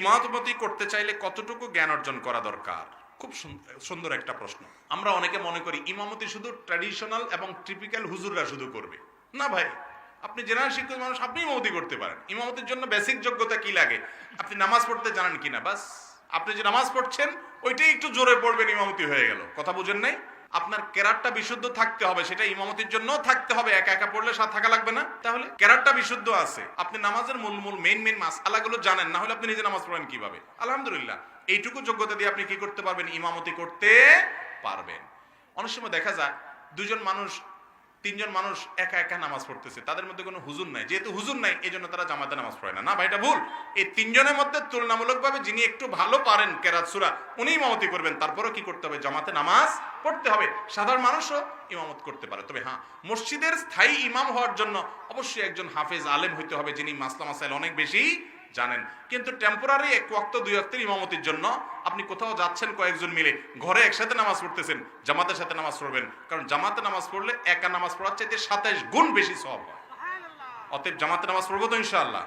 ইমামতি করতে চাইলে কতটুকু জ্ঞান অর্জন করা দরকার? খুব সুন্দর একটা প্রশ্ন। আমরা অনেকে মনে করি, ইমামতি শুধু ট্র্যাডিশনাল এবং টিপিক্যাল হুজুররা শুধু করবে। না ভাই, আপনি জেনারেল শিক্ষিত মানুষ আপনি ইমামতি করতে পারেন। ইমামতির জন্য বেসিক যোগ্যতা কি লাগে? আপনি নামাজ পড়তে জানেন কিনা? বাস, আপনি যে নামাজ পড়ছেন, ওইটাই একটু জোরে পড়বেন, ইমামতি হয়ে গেল। কথা বুঝেন নাই? আপনার ক্যারাটটা বিশুদ্ধ থাকতে হবে, সেটা ইমামতির জন্য থাকতে হবে, একা একা পড়লে সাথে থাকা লাগবে না। তাহলে ক্যারাটটা বিশুদ্ধ আছে, আপনি নামাজের মূল মূল মেন মেন মাস আলাগুলো জানেন না হলে আপনি নিজে নামাজ পড়েন কীভাবে? আলহামদুলিল্লাহ, এইটুকু যোগ্যতা দিয়ে আপনি কি করতে পারবেন? ইমামতি করতে পারবেন। অনেক সময় দেখা যায়, দুজন মানুষ তিনজন মানুষ একা একা নামাজ পড়তেছে, তাদের মধ্যে কোনো হুজুর নাই। যেহেতু হুজুর নাই এই জন্য তারা জামাতে নামাজ পড়ে না। না ভাই, এটা ভুল। এই তিনজনের মধ্যে তুলনামূলকভাবে যিনি একটু ভালো পারেন কেরাত সুরা উনি ইমামতি করবেন। তারপরেও কি করতে হবে? জামাতে নামাজ পড়তে হবে। সাধারণ মানুষও ইমামত করতে পারে। তবে হ্যাঁ মসজিদের স্থায়ী ইমাম হওয়ার জন্য অবশ্যই একজন হাফেজ আলেম হইতে হবে, যিনি মাসলা মাসাইল অনেক বেশি জানেন। কিন্তু টেম্পোরারি এক ওয়াক্ত দুই ওয়াক্তের ইমামতির জন্য আপনি কোথাও যাচ্ছেন কয়েকজন মিলে, ঘরে একসাথে নামাজ পড়তেছেন, জামাতের সাথে নামাজ পড়বেন। কারণ জামাতে নামাজ পড়লে একা নামাজ পড়ার চাইতে সাতাইশ গুণ বেশি সব হয়। অতএব জামাতে নামাজ পড়ব তো ইনশাআল্লাহ।